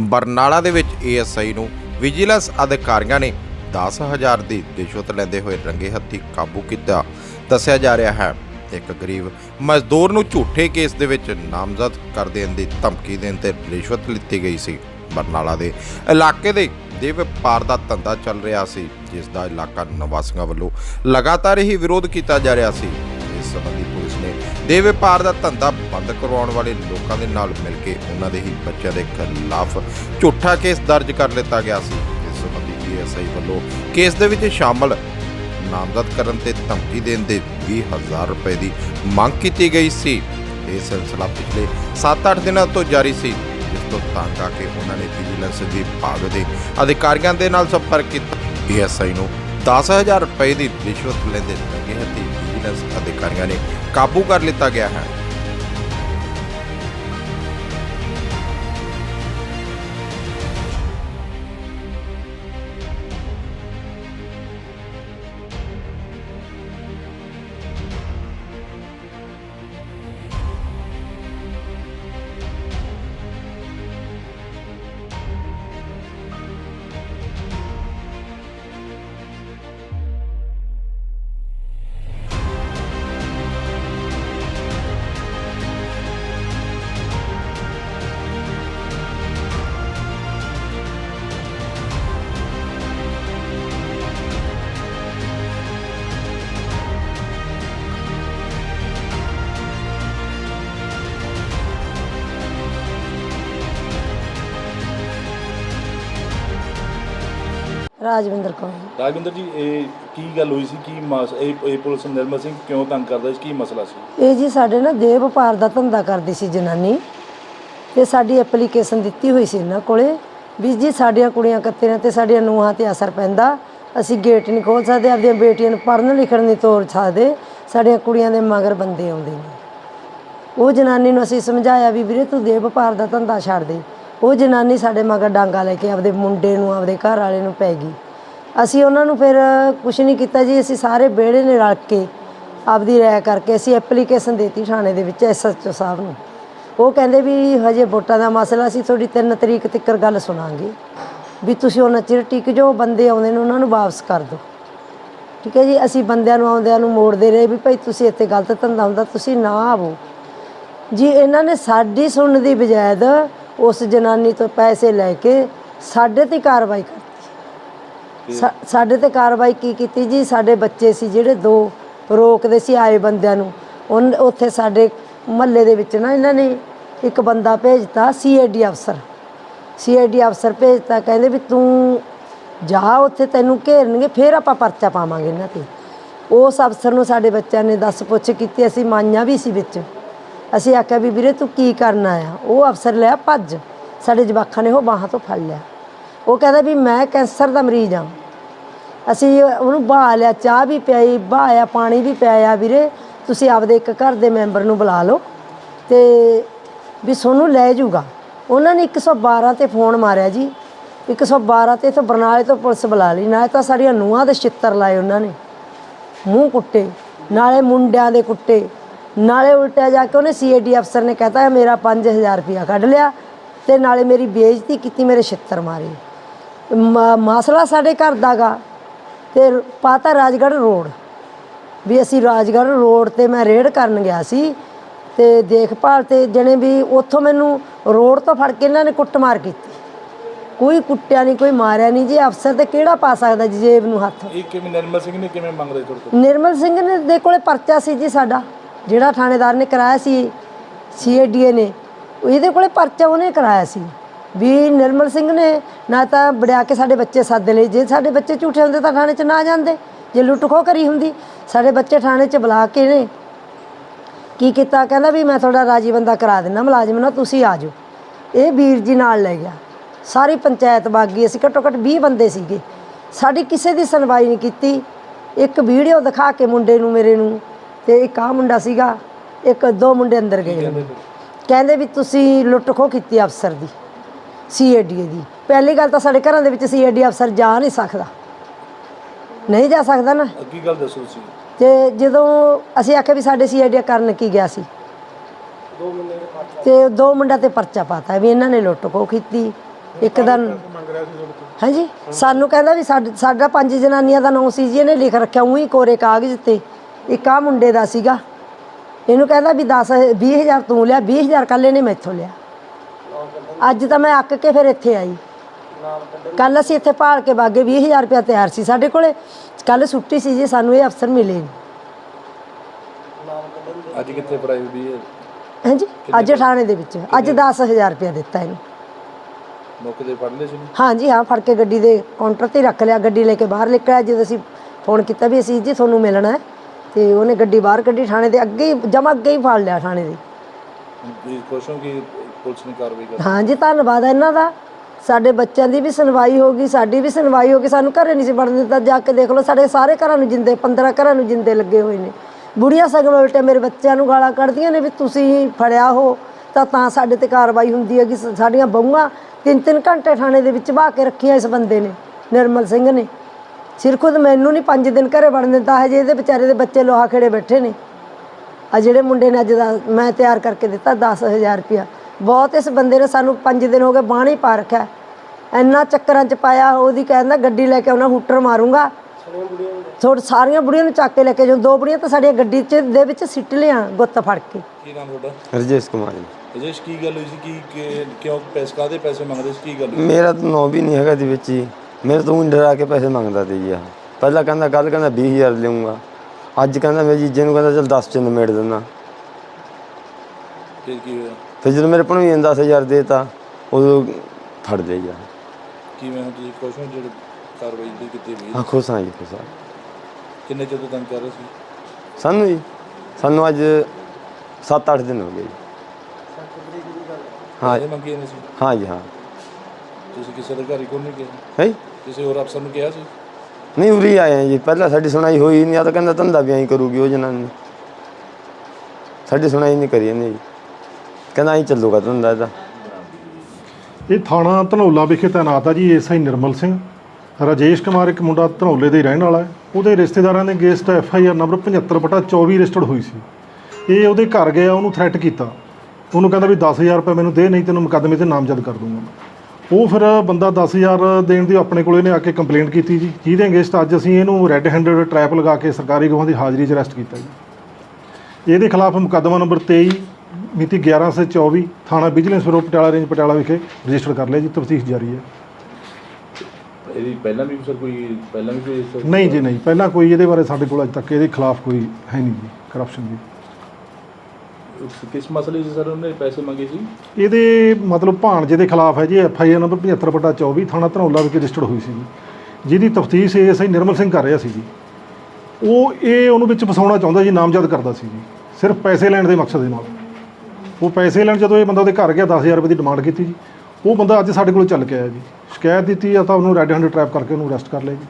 ਬਰਨਾਲਾ ਦੇ ਵਿੱਚ ਏਐਸਆਈ ਨੂੰ ਵਿਜੀਲੈਂਸ ਅਧਿਕਾਰੀਆਂ ਨੇ 10000 ਦੀ ਰਿਸ਼ਵਤ ਲੈਂਦੇ ਹੋਏ ਰੰਗੇ ਹੱਥੀ ਕਾਬੂ ਕੀਤਾ। ਦੱਸਿਆ ਜਾ ਰਿਹਾ ਹੈ, ਇੱਕ ਗਰੀਬ ਮਜ਼ਦੂਰ ਨੂੰ ਝੂਠੇ ਕੇਸ ਦੇ ਵਿੱਚ ਨਾਮਜ਼ਦ ਕਰ ਦੇਣ ਦੀ ਧਮਕੀ ਦੇਣ ਤੇ ਰਿਸ਼ਵਤ ਲਿੱਤੀ ਗਈ ਸੀ। ਬਰਨਾਲਾ ਦੇ ਇਲਾਕੇ ਦੇ ਦੇ ਵਪਾਰ ਦਾ ਧੰਦਾ ਚੱਲ ਰਿਹਾ ਸੀ, ਜਿਸ ਦਾ ਇਲਾਕਾ ਨਿਵਾਸੀਆਂ ਵੱਲੋਂ ਲਗਾਤਾਰ ਹੀ ਵਿਰੋਧ ਕੀਤਾ ਜਾ ਰਿਹਾ ਸੀ। ਇਸ ਸੰਬੰਧੀ ਦੇ ਵਪਾਰ ਦਾ ਧੰਦਾ ਬੰਦ ਕਰਵਾਉਣ ਵਾਲੇ ਲੋਕਾਂ ਦੇ ਨਾਲ ਮਿਲ ਕੇ ਉਹਨਾਂ ਦੇ ਹੀ ਬੱਚਿਆਂ ਦੇ ਖਿਲਾਫ ਝੂਠਾ ਕੇਸ ਦਰਜ ਕਰ ਲਿੱਤਾ ਗਿਆ ਸੀ। ਇਸ ਸੰਬੰਧੀ ਪੀਐਸਆਈ ਵੱਲੋਂ ਕੇਸ ਦੇ ਵਿੱਚ ਸ਼ਾਮਲ ਨਾਮਜ਼ਦ ਕਰਨ ਤੇ ਧਮਕੀ ਦੇਣ ਦੇ 20000 ਰੁਪਏ ਦੀ ਮੰਗ ਕੀਤੀ ਗਈ ਸੀ। ਇਹ ਸਿਲਸਿਲਾ ਪਿਛਲੇ 7-8 ਦਿਨਾਂ ਤੋਂ ਜਾਰੀ ਸੀ, ਜਿਸ ਤੋਂ ਤੰਗ ਆ ਕੇ ਉਹਨਾਂ ਨੇ ਵਿਜੀਲੈਂਸ ਵਿਭਾਗ ਦੇ ਅਧਿਕਾਰੀਆਂ ਦੇ ਨਾਲ ਸੰਪਰਕ ਕੀਤਾ। ਪੀਐਸਆਈ ਨੂੰ 10000 ਰੁਪਏ ਦੀ ਰਿਸ਼ਵਤ ਲੈਂਦੇ ਲੱਗੇ ਹੱਥੀ ਵਿਜੀਲੈਂਸ ਅਧਿਕਾਰੀਆਂ ਨੇ ਕਾਬੂ ਕਰ ਲਿੱਤਾ ਗਿਆ ਹੈ। ਰਾਜਵਿੰਦਰ ਕੌਰ। ਰਾਜਵਿੰਦਰ ਜੀ ਇਹ ਕੀ ਗੱਲ ਹੋਈ ਸੀ? ਕੀ ਮਸ ਇਹ ਇਹ ਪੁਲਿਸ ਨਿਰਮਲ ਸਿੰਘ ਕਿਉਂ ਤੰਗ ਕਰਦਾ ਸੀ? ਕੀ ਮਸਲਾ ਸੀ? ਇਹ ਜੀ ਸਾਡੇ ਨਾ ਦੇਹ ਵਪਾਰ ਦਾ ਧੰਦਾ ਕਰਦੀ ਸੀ ਜਨਾਨੀ। ਤੇ ਸਾਡੀ ਐਪਲੀਕੇਸ਼ਨ ਦਿੱਤੀ ਹੋਈ ਸੀ ਇਹਨਾਂ ਕੋਲੇ ਵੀ ਜੀ ਸਾਡੀਆਂ ਕੁੜੀਆਂ ਕੱਤੀਆਂ ਤੇ ਸਾਡੀਆਂ ਨੂੰਹਾਂ ਤੇ ਅਸਰ ਪੈਂਦਾ। ਅਸੀਂ ਗੇਟ ਨਹੀਂ ਖੋਲ ਸਕਦੇ ਆਪਦੀਆਂ ਬੇਟੀਆਂ ਨੂੰ ਪੜ੍ਹਨ ਲਿਖਣ ਨਹੀਂ ਤੋਰ ਸਕਦੇ। ਸਾਡੀਆਂ ਕੁੜੀਆਂ ਦੇ ਮਗਰ ਬੰਦੇ ਆਉਂਦੇ ਨੇ। ਉਹ ਜਨਾਨੀ ਨੂੰ ਅਸੀਂ ਸਮਝਾਇਆ ਵੀ ਵੀਰੇ ਤੂੰ ਦੇਹ ਵਪਾਰ ਦਾ ਧੰਦਾ ਛੱਡ ਦੇ। ਉਹ ਜਨਾਨੀ ਸਾਡੇ ਮਗਰ ਡਾਂਗਾ ਲੈ ਕੇ ਆਪਦੇ ਮੁੰਡੇ ਨੂੰ, ਆਪਦੇ ਘਰ ਵਾਲੇ ਨੂੰ ਪੈ ਗਈ। ਅਸੀਂ ਉਹਨਾਂ ਨੂੰ ਫਿਰ ਕੁਝ ਨਹੀਂ ਕੀਤਾ ਜੀ, ਅਸੀਂ ਸਾਰੇ ਵਿਹੜੇ ਨੇ ਰਲ ਕੇ ਆਪਦੀ ਰਾਇ ਕਰਕੇ ਅਸੀਂ ਐਪਲੀਕੇਸ਼ਨ ਦੇਤੀ ਥਾਣੇ ਦੇ ਵਿੱਚ ਐਸਐਚਓ ਸਾਹਿਬ ਨੂੰ। ਉਹ ਕਹਿੰਦੇ ਵੀ ਹਜੇ ਵੋਟਾਂ ਦਾ ਮਸਲਾ ਸੀ, ਤੁਹਾਡੀ 3 ਤਰੀਕ ਤੱਕ ਗੱਲ ਸੁਣਾਂਗੇ। ਵੀ ਤੁਸੀਂ ਉਹਨਾਂ ਚਿਰ ਟਿਕ ਜੋ ਬੰਦੇ ਆਉਂਦੇ ਨੇ ਉਹਨਾਂ ਨੂੰ ਵਾਪਸ ਕਰ ਦਿਓ। ਠੀਕ ਹੈ ਜੀ, ਅਸੀਂ ਬੰਦਿਆਂ ਨੂੰ ਆਉਂਦਿਆਂ ਨੂੰ ਮੋੜਦੇ ਰਹੇ ਵੀ ਭਾਈ ਤੁਸੀਂ ਇੱਥੇ ਗਲਤ ਧੰਦਾ ਹੁੰਦਾ, ਤੁਸੀਂ ਨਾ ਆਵੋ। ਜੀ, ਇਹਨਾਂ ਨੇ ਸਾਡੀ ਸੁਣਨ ਦੀ ਬਜਾਇਦ ਉਸ ਜਨਾਨੀ ਤੋਂ ਪੈਸੇ ਲੈ ਕੇ ਸਾਡੇ ਤੇ ਕਾਰਵਾਈ ਕਰਤੀ। ਸਾ- ਸਾਡੇ ਤੇ ਕਾਰਵਾਈ ਕੀ ਕੀਤੀ ਜੀ? ਸਾਡੇ ਬੱਚੇ ਸੀ ਜਿਹੜੇ ਦੋ ਰੋਕਦੇ ਸੀ ਆਏ ਬੰਦਿਆਂ ਨੂੰ। ਉਨ- ਉੱਥੇ ਸਾਡੇ ਮਹੱਲੇ ਦੇ ਵਿੱਚ ਨਾ ਇਹਨਾਂ ਨੇ ਇੱਕ ਬੰਦਾ ਭੇਜਤਾ ਸੀਆਈਡੀ ਅਫਸਰ। ਸੀਆਈਡੀ ਅਫਸਰ ਭੇਜਤਾ ਕਹਿੰਦੇ ਵੀ ਤੂੰ ਜਾ ਉੱਥੇ ਤੈਨੂੰ ਘੇਰਨਗੇ ਫਿਰ ਆਪਾਂ ਪਰਚਾ ਪਾਵਾਂਗੇ ਇਹਨਾਂ ਤੇ। ਉਸ ਅਫਸਰ ਨੂੰ ਸਾਡੇ ਬੱਚਿਆਂ ਨੇ ਦੱਸ ਪੁੱਛ ਕੀਤੀ ਅਸੀਂ ਮਾਈਆਂ ਵੀ ਸੀ ਵਿੱਚ। ਅਸੀਂ ਆਖਿਆ ਵੀ ਵੀਰੇ ਤੂੰ ਕੀ ਕਰਨ ਆਇਆ? ਉਹ ਅਫਸਰ ਲਿਆ ਭੱਜ। ਸਾਡੇ ਜਵਾਖਾਂ ਨੇ ਉਹ ਬਾਹਾਂ ਤੋਂ ਫੜ ਲਿਆ। ਉਹ ਕਹਿੰਦਾ ਵੀ ਮੈਂ ਕੈਂਸਰ ਦਾ ਮਰੀਜ਼ ਹਾਂ। ਅਸੀਂ ਉਹਨੂੰ ਬਹਾ ਲਿਆ, ਚਾਹ ਵੀ ਪਿਆਈ ਬਹਾਇਆ ਪਾਣੀ ਵੀ ਪਿਆਇਆ ਵੀਰੇ। ਤੁਸੀਂ ਆਪਦੇ ਇੱਕ ਘਰ ਦੇ ਮੈਂਬਰ ਨੂੰ ਬੁਲਾ ਲਓ ਤੇ ਵੀ ਸੋਨੂੰ ਲੈ ਜਾਊਗਾ। ਉਹਨਾਂ ਨੇ 112 ਤੇ ਫੋਨ ਮਾਰਿਆ ਜੀ। 112 ਤੇ ਇਥੋਂ ਬਰਨਾਲੇ ਤੋਂ ਪੁਲਿਸ ਬੁਲਾ ਲਈ। ਨਾ ਤਾਂ ਸਾਡੀਆਂ ਨੂੰਹਾਂ ਦੇ ਛਿੱਤਰ ਲਾਏ ਉਹਨਾਂ ਨੇ। ਮੂੰਹ ਕੁੱਟੇ। ਨਾਲੇ ਮੁੰਡਿਆਂ ਦੇ ਕੁੱਟੇ। ਨਾਲੇ ਉਲਟਿਆ ਜਾ ਕੇ ਉਹਨੇ ਸੀਆਈਡੀ ਅਫਸਰ ਨੇ ਕਹਤਾ ਮੇਰਾ 5000 ਰੁਪਇਆ ਕੱਢ ਲਿਆ ਤੇ ਨਾਲੇ ਮੇਰੀ ਬੇਇੱਜ਼ਤੀ ਕੀਤੀ ਮੇਰੇ ਛਿੱਤਰ ਮਾਰੇ। ਮਸਲਾ ਸਾਡੇ ਘਰ ਦਾਗਾ ਤੇ ਪਾਤਾ ਰਾਜਗੜ੍ਹ ਰੋਡ। ਵੀ ਅਸੀਂ ਰਾਜਗੜ੍ਹ ਰੋਡ ਤੇ ਮੈਂ ਰੇਡ ਕਰਨ ਗਿਆ ਸੀ ਤੇ ਦੇਖਭਾਲ ਤੇ ਜਣੇ ਵੀ ਉੱਥੋਂ ਮੈਨੂੰ ਰੋਡ ਤੋਂ ਫੜ ਕੇ ਇਹਨਾਂ ਨੇ ਕੁੱਟਮਾਰ ਕੀਤੀ। ਕੋਈ ਕੁੱਟਿਆ ਨਹੀਂ ਕੋਈ ਮਾਰਿਆ ਨਹੀਂ ਜੀ ਅਫਸਰ ਤੇ ਕਿਹੜਾ ਪਾ ਸਕਦਾ ਜੀ ਜੇਬ ਨੂੰ ਹੱਥ? ਇਹ ਕਿਵੇਂ ਨਿਰਮਲ ਸਿੰਘ ਨੇ ਕਿਵੇਂ ਮੰਗਦੇ ਤੁਹਾਡੇ ਤੋਂ ਨਿਰਮਲ ਸਿੰਘ ਨੇ ਦੇ ਕੋਲੇ ਪਰਚਾ ਸੀ ਜੀ ਸਾਡਾ। ਜਿਹੜਾ ਥਾਣੇਦਾਰ ਨੇ ਕਰਾਇਆ ਸੀ ਸੀਏਡੀਏ ਨੇ, ਇਹਦੇ ਕੋਲੇ ਪਰਚਾ ਉਹਨੇ ਕਰਾਇਆ ਸੀ। ਵੀ ਨਿਰਮਲ ਸਿੰਘ ਨੇ ਨਾ ਤਾਂ ਵੜਿਆ ਕੇ ਸਾਡੇ ਬੱਚੇ ਸੱਦ ਲਈ ਜੇ ਸਾਡੇ ਬੱਚੇ ਝੂਠੇ ਹੁੰਦੇ ਤਾਂ ਥਾਣੇ 'ਚ ਨਾ ਜਾਂਦੇ। ਜੇ ਲੁੱਟ ਖੋਹ ਕਰੀ ਹੁੰਦੀ, ਸਾਡੇ ਬੱਚੇ ਥਾਣੇ 'ਚ ਬੁਲਾ ਕੇ ਨੇ। ਕੀ ਕੀਤਾ? ਕਹਿੰਦਾ ਵੀ ਮੈਂ ਤੁਹਾਡਾ ਰਾਜੀ ਬੰਦਾ ਕਰਾ ਦਿੰਦਾ, ਮੁਲਾਜ਼ਮ ਨਾ, ਤੁਸੀਂ ਆ ਜਾਓ। ਇਹ ਵੀਰ ਜੀ ਨਾਲ ਲੈ ਗਿਆ। ਸਾਰੀ ਪੰਚਾਇਤ ਬਾਗੀ ਅਸੀਂ ਘੱਟੋ ਘੱਟ 20 ਬੰਦੇ ਸੀਗੇ। ਸਾਡੀ ਕਿਸੇ ਦੀ ਸੁਣਵਾਈ ਨਹੀਂ ਕੀਤੀ। ਇੱਕ ਵੀਡੀਓ ਦਿਖਾ ਕੇ ਮੁੰਡੇ ਨੂੰ, ਮੇਰੇ ਨੂੰ। ਤੇ ਇੱਕ ਆ ਮੁੰਡਾ ਸੀਗਾ ਇੱਕ ਦੋ ਮੁੰਡੇ ਅੰਦਰ ਗਏ ਨੇ। ਕਹਿੰਦੇ ਵੀ ਤੁਸੀਂ ਲੁੱਟ ਖੋਹ ਕੀਤੀ ਅਫਸਰ ਦੀ ਸੀਏਡੀ ਦੀ। ਪਹਿਲੀ ਗੱਲ ਤਾਂ ਸਾਡੇ ਘਰਾਂ ਦੇ ਵਿੱਚ ਸੀਏਡੀ ਅਫਸਰ ਜਾ ਨਹੀਂ ਸਕਦਾ। ਨਹੀਂ ਜਾ ਸਕਦਾ ਨਾ। ਅੱਗੀ ਗੱਲ ਦੱਸੋ ਸੀ ਤੇ ਜਦੋਂ ਅਸੀਂ ਆਖਿਆ ਵੀ ਸਾਡੇ ਸੀਆਈਡੀ ਕਰਨ ਕੀ ਗਿਆ ਸੀ। ਤੇ ਦੋ ਮੁੰਡਿਆਂ ਤੇ ਪਰਚਾ ਪਾਤਾ ਵੀ ਇਹਨਾਂ ਨੇ ਲੁੱਟ ਖੋ ਕੀਤੀ ਇੱਕ ਦਾ ਹਾਂਜੀ। ਸਾਨੂੰ ਕਹਿੰਦਾ ਵੀ ਸਾਡ- ਸਾਡਾ ਪੰਜ ਜਨਾਨੀਆਂ ਦਾ ਨਾਮ ਸੀ ਜੀ ਇਹਨੇ ਲਿਖ ਰੱਖਿਆ ਉਹੀ ਕੋਰੇ ਕਾਗਜ਼ ਤੇ। ਇੱਕ ਆ ਮੁੰਡੇ ਦਾ ਸੀਗਾ। ਇਹਨੂੰ ਕਹਿੰਦਾ ਵੀ 10 20000 ਤੂੰ ਲਿਆ 20000 ਕੱਲ ਇਹਨੇ ਮੈਥੋਂ ਲਿਆ। ਅੱਜ ਤਾਂ ਮੈਂ ਅੱਕ ਕੇ ਫਿਰ ਇੱਥੇ ਆਈ। ਕੱਲ ਅਸੀਂ ਇੱਥੇ ਭਾਲ ਕੇ ਬਾਗੇ 20000 ਰੁਪਇਆ ਤਿਆਰ ਸੀ ਸਾਡੇ ਕੋਲੇ। ਕੱਲ ਛੁੱਟੀ ਸੀ ਜੀ ਸਾਨੂੰ ਇਹ ਅਫਸਰ ਮਿਲੇ ਨਹੀਂ ਅੱਜ ਕਿੱਥੇ ਪੜਾਈ ਵੀ ਹੈ ਹਾਂਜੀ ਅੱਜ ਥਾਣੇ ਦੇ ਵਿੱਚ। ਅੱਜ 10000 ਰੁਪਇਆ ਦਿੱਤਾ ਇਹਨੂੰ। ਮੌਕੇ ਤੇ ਪੜ ਲਏ ਸੀ? ਹਾਂਜੀ ਹਾਂ ਫੜ ਕੇ ਗੱਡੀ ਦੇ ਕਾਊਂਟਰ ਤੇ ਰੱਖ ਲਿਆ। ਗੱਡੀ ਲੈ ਕੇ ਬਾਹਰ ਨਿਕਲਿਆ। ਜਦੋਂ ਅਸੀਂ ਫੋਨ ਕੀਤਾ ਵੀ ਅਸੀਂ ਜੀ ਤੁਹਾਨੂੰ ਮਿਲਣਾ ਹੈ। ਤੇ ਉਹਨੇ ਗੱਡੀ ਬਾਹਰ ਕੱਢੀ ਥਾਣੇ ਦੇ ਅੱਗੇ ਹੀ ਜਮਾ ਅੱਗੇ ਹੀ ਫੜ ਲਿਆ ਥਾਣੇ ਦੇ। ਵੀ ਖੁਸ਼ ਹੋ ਕਿ ਪੁਲਿਸ ਨੇ ਕਾਰਵਾਈ ਕਰ ਹਾਂਜੀ ਧੰਨਵਾਦ ਹੈ ਇਹਨਾਂ ਦਾ। ਸਾਡੇ ਬੱਚਿਆਂ ਦੀ ਵੀ ਸੁਣਵਾਈ ਹੋ ਗਈ ਸਾਡੀ ਵੀ ਸੁਣਵਾਈ ਹੋ ਗਈ ਸਾਨੂੰ ਘਰੇ ਨਹੀਂ ਸੀ ਵੜਨ ਦਿੱਤਾ। ਜਾ ਕੇ ਦੇਖ ਲਓ ਸਾਡੇ ਸਾਰੇ ਘਰਾਂ ਨੂੰ ਜਿੰਦੇ 15 ਘਰਾਂ ਨੂੰ ਜਿੰਦੇ ਲੱਗੇ ਹੋਏ ਨੇ। ਬੁੜੀਆਂ ਸਗਮ ਉਲਟੇ ਮੇਰੇ ਬੱਚਿਆਂ ਨੂੰ ਗਾਲਾਂ ਕੱਢਦੀਆਂ ਨੇ ਵੀ ਤੁਸੀਂ ਫੜਿਆ ਹੋ ਤਾਂ ਤਾਂ ਸਾਡੇ ਤੇ ਕਾਰਵਾਈ ਹੁੰਦੀ ਹੈ ਕਿ ਸਾਡੀਆਂ ਬਹੂਆਂ ਤਿੰਨ ਤਿੰਨ ਘੰਟੇ ਥਾਣੇ ਦੇ ਵਿੱਚ ਬਾਹ ਕੇ ਰੱਖੀਆਂ ਇਸ ਬੰਦੇ ਨੇ ਨਿਰਮਲ ਸਿੰਘ ਨੇ। ਸਿਰ ਖੁਦ ਮੈਨੂੰ ਨਹੀਂ 5 ਦਿਨ ਘਰੇ ਵੜਨ ਦਿੱਤਾ ਹਜੇ ਇਹਦੇ ਵਿਚਾਰੇ ਦੇ ਬੱਚੇ ਲੋਹਾ ਖੇੜੇ ਬੈਠੇ ਨੇ। ਆ ਜਿਹੜੇ ਮੁੰਡੇ ਨੇ ਅੱਜ ਦਾ ਮੈਂ ਤਿਆਰ ਕਰਕੇ ਦਿੱਤਾ 10000 ਰੁਪਇਆ। ਬਹੁਤ ਇਸ ਬੰਦੇ ਨੇ ਸਾਨੂੰ 5 ਦਿਨ ਹੋ ਗਏ ਬਾਣੀ ਪਾ ਰੱਖਿਆ। ਇੰਨਾ ਚੱਕਰਾਂ ਚ ਪਾਇਆ ਉਹਦੀ ਕਹਿੰਦਾ ਗੱਡੀ ਲੈ ਕੇ ਆਉਣਾ ਹੂਟਰ ਮਾਰੂੰਗਾ। ਥੋੜ ਸਾਰੀਆਂ ਬੁੜੀਆਂ ਨੂੰ ਚੱਕ ਕੇ ਲੈ ਕੇ ਜੋ ਦੋ ਬੁੜੀਆਂ ਤਾਂ ਸਾਡੀਆਂ ਗੱਡੀ ਚ ਦੇ ਵਿੱਚ ਸਿੱਟ ਲਿਆ ਗੁੱਤ ਫੜ ਕੇ। ਕੀ ਨਾਮ ਤੁਹਾਡਾ? ਰਜੇਸ਼ ਕੁਮਾਰ ਜੀ। ਅਜੇਸ਼ ਕੀ ਗੱਲ ਹੋਈ ਸੀ? ਕੀ ਕਿ- ਕਿਉਂ ਪੈਸੇ ਕਾਦੇ ਪੈਸੇ ਮੰਗਦੇ ਸੀ? ਕੀ ਗੱਲ? ਮੇਰਾ ਤਾਂ ਨੋ ਵੀ ਨਹੀਂ ਹੈਗਾ ਦੇ ਵਿੱਚ ਹੀ ਮੇਰੇ ਤੋਂ ਊਂ ਡਰਾ ਕੇ ਪੈਸੇ ਮੰਗਦਾ ਤੇ ਜੀ ਆ ਪਹਿਲਾਂ ਕਹਿੰਦਾ ਕੱਲ ਕਹਿੰਦਾ 20000 ਲਿਆਉਂਗਾ। ਅੱਜ ਕਹਿੰਦਾ ਮੇਰੇ ਜੀਜੇ ਨੂੰ ਕਹਿੰਦਾ ਚਲ 10 ਚ ਨਿਮੇੜ ਦਿੰਦਾ। ਫਿਰ ਕੀ ਹੋਇਆ? ਫਿਰ ਜਦੋਂ ਮੇਰੇ ਭਣਵੀਂ ਨੇ 10000 ਦੇਤਾ ਉਦੋਂ ਫੜ ਲਿਆ ਜੀ ਕਿਵੇਂ ਹੁਣ ਤੁਸੀਂ ਖੁਸ਼ ਹੋ ਜਿਹੜੇ ਕਾਰਵਾਈ ਦੀ ਕੀਤੀ ਹੋਈ ਹਾਂ? ਖੁਸ਼ ਹਾਂ ਜੀ ਖੁਸ਼ ਹਾਂ। ਕਿੰਨੇ ਚਿਰ ਤੋਂ ਤੰਗ ਕਰ ਰਹੇ ਸੀ? ਸਾਨੂੰ ਜੀ ਸਾਨੂੰ ਅੱਜ 7-8 ਦਿਨ ਹੋ ਗਏ ਜੀ। ਹਾਂ। ਇਹ ਮੰਗੇ ਨਹੀਂ ਸੀ? ਹਾਂ ਜੀ ਹਾਂ। ਤੁਸੀਂ ਕਿਸੇ ਅਧਿਕਾਰੀ ਕੋਲ ਨਹੀਂ ਕਿਹਾ ਹੈ ਕਿਸੇ ਹੋਰ ਅਫਸਰ ਨੂੰ ਕਿਹਾ ਸੀ? ਨਹੀਂ ਉਰੀ ਆਏ ਹਾਂ ਜੀ। ਪਹਿਲਾਂ ਸਾਡੀ ਸੁਣਾਈ ਹੋਈ ਨਹੀਂ ਆ ਤਾਂ ਕਹਿੰਦਾ ਧੰਦਾ ਵੀ ਐਂ ਕਰੂਗੀ ਉਹ ਜਨਾਨੀ ਸਾਡੀ ਸੁਣਾਈ ਨਹੀਂ ਕਰੀ ਇਹਨੇ ਜੀ। ਕਹਿੰਦਾ ਐਂ ਚੱਲੂਗਾ ਧੰਦਾ ਇਹਦਾ। ਇਹ ਥਾਣਾ ਧਨੌਲਾ ਵਿਖੇ ਤੈਨਾਤ ਆ ਜੀ ਐਸਆਈ ਨਿਰਮਲ ਸਿੰਘ। ਰਾਜੇਸ਼ ਕੁਮਾਰ ਇੱਕ ਮੁੰਡਾ ਧਨੌਲੇ ਦੇ ਹੀ ਰਹਿਣ ਵਾਲਾ ਹੈ। ਉਹਦੇ ਰਿਸ਼ਤੇਦਾਰਾਂ ਨੇ ਅਗੇਂਸਟ ਐਫਆਈਆਰ ਨੰਬਰ 75/24 ਰਜਿਸਟਰਡ ਹੋਈ ਸੀ। ਇਹ ਉਹਦੇ ਘਰ ਗਿਆ ਉਹਨੂੰ ਥ੍ਰੈਟ ਕੀਤਾ। ਉਹਨੂੰ ਕਹਿੰਦਾ ਵੀ 10000 ਰੁਪਏ ਮੈਨੂੰ ਦੇ ਨਹੀਂ ਤੈਨੂੰ ਮੁਕੱਦਮੇ ਤੇ ਨਾਮਜ਼ਦ ਕਰ ਦੂੰਗਾ ਉਹ ਫਿਰ ਬੰਦਾ 10000 ਦੇਣ ਦੀ ਆਪਣੇ ਕੋਲ ਇਹਨੇ ਆ ਕੇ ਕੰਪਲੇਂਟ ਕੀਤੀ ਜੀ। ਜਿਹਦੇ ਅਗੇਂਸਟ ਅੱਜ ਅਸੀਂ ਇਹਨੂੰ ਰੈੱਡ ਹੈਂਡਡ ਟਰੈਪ ਲਗਾ ਕੇ ਸਰਕਾਰੀ ਗਵਾਹਾਂ ਦੀ ਹਾਜ਼ਰੀ 'ਚ ਅਰੈਸਟ ਕੀਤਾ ਜੀ। ਇਹਦੇ ਖਿਲਾਫ ਮੁਕੱਦਮਾ ਨੰਬਰ 23 ਮਿਤੀ 11 ਸੇ 24 ਥਾਣਾ vigilance bureau Patiala range Patiala ਵਿਖੇ ਰਜਿਸਟਰ ਕਰ ਲਿਆ ਜੀ ਤਫਤੀਸ਼ ਜਾਰੀ ਹੈ। ਇਹਦੀ ਪਹਿਲਾਂ ਵੀ ਸਰ ਕੋਈ ਪਹਿਲਾਂ ਵੀ ਕੋਈ ਨਹੀਂ ਜੀ ਨਹੀਂ। ਪਹਿਲਾਂ ਕੋਈ ਇਹਦੇ ਬਾਰੇ ਸਾਡੇ ਕੋਲ ਅਜੇ ਤੱਕ ਇਹਦੇ ਖਿਲਾਫ ਕੋਈ ਹੈ ਨਹੀਂ ਜੀ ਕਰਪਸ਼ਨ ਦੀ ਕਿਸ ਮਸਲੇ 'ਚ ਸਰ ਉਹਨੇ ਪੈਸੇ ਮੰਗੇ ਸੀ? ਇਹਦੇ ਮਤਲਬ ਭਾਣਜੇ ਦੇ ਖਿਲਾਫ ਹੈ ਜੀ ਐਫ ਆਈ ਆਰ ਨੰਬਰ 75/24 ਥਾਣਾ ਧਨੌਲਾ ਵਿਖੇ ਰਜਿਸਟਰਡ ਹੋਈ ਸੀ ਜੀ। ਜਿਹਦੀ ਤਫਤੀਸ਼ ਏਐਸਆਈ ਨਿਰਮਲ ਸਿੰਘ ਕਰ ਰਿਹਾ ਸੀ ਜੀ। ਉਹ ਇਹ ਉਹਨੂੰ ਵਿੱਚ ਫਸਾਉਣਾ ਚਾਹੁੰਦਾ ਜੀ, ਨਾਮਜ਼ਦ ਕਰਦਾ ਸੀ ਜੀ। ਸਿਰਫ ਪੈਸੇ ਲੈਣ ਦੇ ਮਕਸਦ ਦੇ ਨਾਲ। ਉਹ ਪੈਸੇ ਲੈਣ ਜਦੋਂ ਇਹ ਬੰਦਾ ਉਹਦੇ ਘਰ ਗਿਆ 10000 ਰੁਪਏ ਦੀ ਡਿਮਾਂਡ ਕੀਤੀ ਜੀ। ਉਹ ਬੰਦਾ ਅੱਜ ਸਾਡੇ ਕੋਲ ਚੱਲ ਕੇ ਆਇਆ ਜੀ। ਸ਼ਿਕਾਇਤ ਦਿੱਤੀ ਆ ਤਾਂ ਉਹਨੂੰ ਰੈੱਡ ਹੈਂਡ ਟਰੈਪ ਕਰਕੇ ਉਹਨੂੰ ਅਰੈਸਟ ਕਰ ਲਿਆ ਜੀ।